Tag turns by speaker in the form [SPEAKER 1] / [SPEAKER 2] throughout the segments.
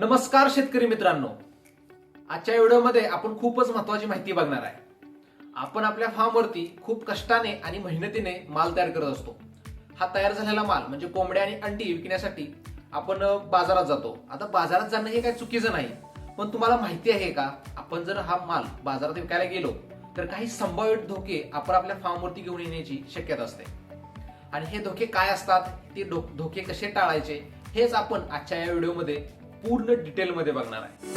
[SPEAKER 1] नमस्कार शेतकरी मित्रांनो. आजच्या व्हिडिओमध्ये आपण खूपच महत्वाची माहिती बघणार आहे. आपण आपल्या फार्मवरती खूप कष्टाने आणि मेहनतीने माल तयार करत असतो. हा तयार झालेला माल म्हणजे कोंबड्या आणि अंडी विकण्यासाठी आपण बाजारात जातो. आता बाजारात जाणं हे काही चुकीचं नाही पण तुम्हाला माहिती आहे का? आपण जर हा माल बाजारात विकायला गेलो तर काही संभाव्य धोके आपण आपल्या फार्मवरती घेऊन येण्याची शक्यता असते. आणि हे धोके काय असतात? ते धोके कसे टाळायचे? हेच आपण आजच्या या व्हिडिओमध्ये पूर्ण डिटेलमध्ये बघणार आहे.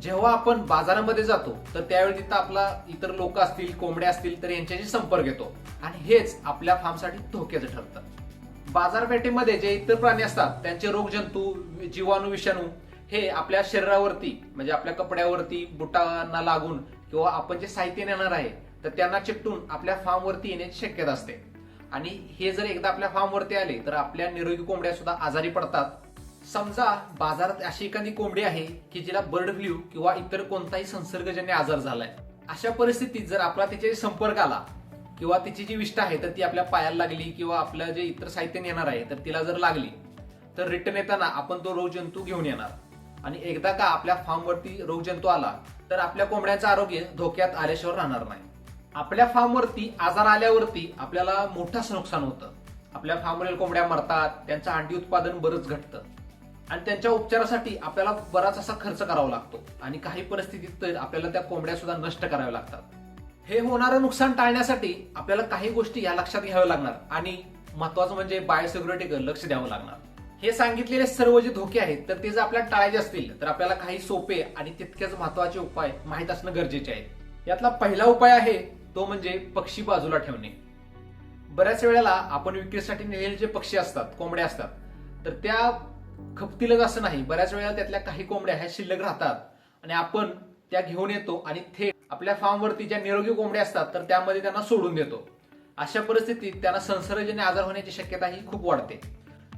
[SPEAKER 1] जेव्हा आपण बाजारामध्ये जातो तर त्यावेळी तिथं आपला इतर लोक असतील कोंबड्या असतील तर यांच्याशी संपर्क येतो. आणि हेच आपल्या फार्मसाठी धोक्याचं ठरतं. बाजारपेठेमध्ये जे इतर प्राणी असतात त्यांचे रोगजंतू जीवाणू विषाणू हे आपल्या शरीरावरती म्हणजे आपल्या कपड्यावरती बुटांना लागून किंवा आपण जे साहित्य नेणार आहे तर त्यांना चिपटून आपल्या फार्मवरती येण्याची शक्यता असते. आणि हे जर एकदा आपल्या फार्मवरती आले तर आपल्या निरोगी कोंबड्या सुद्धा आजारी पडतात. समजा बाजारात अशी एखादी कोंबडी आहे की जिला बर्ड फ्लू किंवा इतर कोणताही संसर्गजन्य आजार झालाय. अशा परिस्थितीत जर आपला तिच्या संपर्क आला किंवा तिची जी विष्ठा आहे तर ती आपल्या पायाला लागली किंवा आपलं जे इतर साहित्य नेणार आहे तर तिला जर लागली तर रिटर्न येताना आपण तो रोगजंतू घेऊन येणार. आणि एकदा का आपल्या फार्मवरती रोगजंतू आला तर आपल्या कोंबड्यांचं आरोग्य धोक्यात आल्याशिवाय राहणार नाही. आपल्या फार्मवरती आजार आल्यावरती आपल्याला मोठंच नुकसान होतं. आपल्या फार्मवरील कोंबड्या मरतात त्यांचं अंडी उत्पादन बरंच घटतं. आणि त्यांच्या उपचारासाठी आपल्याला बराच असा खर्च करावा लागतो. आणि काही परिस्थितीत तर आपल्याला त्या कोंबड्या सुद्धा नष्ट कराव्या लागतात. हे होणारं नुकसान टाळण्यासाठी आपल्याला काही गोष्टी या लक्षात घ्याव्या लागणार. आणि महत्वाचं म्हणजे बायोसिक्युरिटीकडे लक्ष द्यावं लागणार. हे सांगितलेले सर्व जे धोके आहेत तर ते जर आपल्याला टाळायचे असतील तर आपल्याला काही सोपे आणि तितकेच महत्त्वाचे उपाय माहीत असणं गरजेचे आहे. यातला पहिला उपाय आहे तो म्हणजे पक्षी बाजूला ठेवणे. बऱ्याच वेळेला आपण विक्रीसाठी नेलेले जे पक्षी असतात कोंबड्या असतात तर त्या खपतीलच असं नाही. बऱ्याच वेळेला त्यातल्या काही कोंबड्या ह्या शिल्लक राहतात आणि आपण त्या घेऊन येतो आणि थेट आपल्या फार्मवरती ज्या निरोगी कोंबड्या असतात तर त्यामध्ये त्यांना सोडून देतो. अशा परिस्थितीत त्यांना संसर्गजन्य आजार होण्याची शक्यता ही खूप वाढते.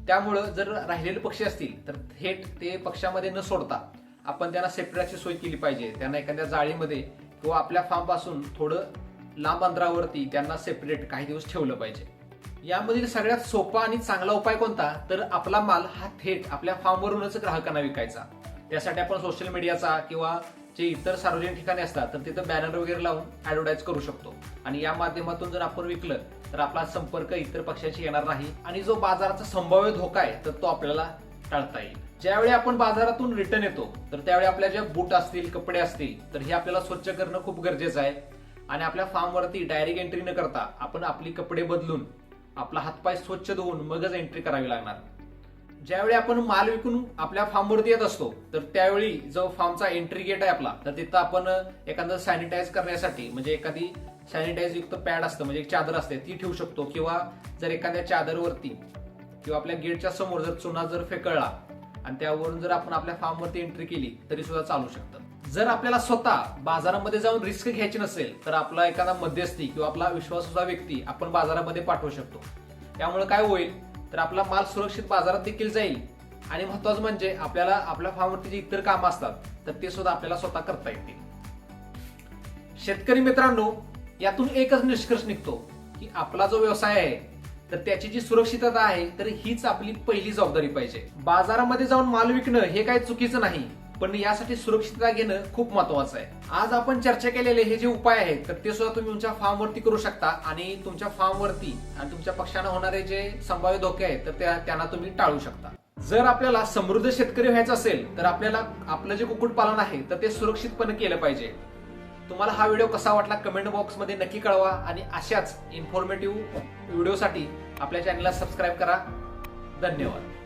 [SPEAKER 1] त्यामुळं जर राहिलेले पक्षी असतील तर थेट ते पक्षामध्ये न सोडता आपण त्यांना सेपरेटची सोय केली पाहिजे. त्यांना एखाद्या जाळीमध्ये किंवा आपल्या फार्मपासून थोडं लांब अंतरावरती त्यांना सेपरेट काही दिवस ठेवलं पाहिजे. यामधील सगळ्यात सोपा आणि चांगला उपाय कोणता? तर आपला माल हा थेट आपल्या फार्मवरूनच ग्राहकांना विकायचा. त्यासाठी आपण सोशल मीडियाचा किंवा जे इतर सार्वजनिक ठिकाणी असतात तर तिथं बॅनर वगैरे लावून ॲडव्हर्टाईज करू शकतो. आणि या माध्यमातून जर आपण विकलं तर आपला संपर्क इतर पक्षाशी येणार नाही आणि जो बाजाराचा संभाव्य धोका आहे तर तो आपल्याला टाळता येईल. ज्यावेळी आपण बाजारातून रिटर्न येतो तर त्यावेळी आपल्या ज्या बूट असतील कपडे असतील तर हे आपल्याला स्वच्छ करणं खूप गरजेचं आहे. आणि आपल्या फार्मवरती डायरेक्ट एंट्री न करता आपण आपली कपडे बदलून आपला हातपाय स्वच्छ धुवून मगच एंट्री करावी लागणार. ज्यावेळी आपण माल विकून आपल्या फार्मवरती येत असतो तर त्यावेळी जो फार्मचा एंट्री गेट आहे आपला तर तिथं आपण एखादं सॅनिटाईज करण्यासाठी म्हणजे एखादी सॅनिटाईज युक्त पॅड असतं म्हणजे एक चादर असते ती ठेवू शकतो. किंवा जर एखाद्या चादरवरती किंवा आपल्या गेटच्या समोर जर चुना जर फेकळला आणि त्यावरून जर आपण आपल्या फार्मवरती एंट्री केली तरी सुद्धा चालू शकतं. जर आपल्याला स्वतः बाजारामध्ये जाऊन रिस्क घ्यायची नसेल तर आपला एखादा मध्यस्थी किंवा आपला विश्वासूचा व्यक्ती आपण बाजारामध्ये पाठवू शकतो. त्यामुळे काय होईल? तर आपला माल सुरक्षित बाजारात देखील जाईल. आणि महत्वाचं म्हणजे आपल्याला आपल्या फार्मवरती जी इतर कामं असतात तर ते सुद्धा आपल्याला स्वतः करता येतील. शेतकरी मित्रांनो यातून एकच निष्कर्ष निघतो की आपला जो व्यवसाय आहे तर त्याची जी सुरक्षितता आहे तर हीच आपली पहिली जबाबदारी पाहिजे. बाजारामध्ये जाऊन माल विकणं हे काही चुकीचं नाही. पण यासाठी सुरक्षितता घेणं खूप महत्वाचं आहे. आज आपण चर्चा केलेले हे जे उपाय आहेत तर ते सुद्धा तुम्ही तुमच्या फार्मवरती करू शकता आणि तुमच्या फार्मवरती आणि तुमच्या पक्षांना होणारे जे संभाव्य धोके आहेत तर त्या- त्यांना तुम्ही टाळू शकता. जर आपल्याला समृद्ध शेतकरी व्हायचं असेल तर आपल्याला आपलं जे कुक्कुटपालन आहे तर ते सुरक्षितपणे केलं पाहिजे. तुम्हाला हा व्हिडिओ कसा वाटला कमेंट बॉक्समध्ये नक्की कळवा आणि अशाच इन्फॉर्मेटिव्ह व्हिडिओसाठी आपल्या चॅनलला सबस्क्राईब करा. धन्यवाद.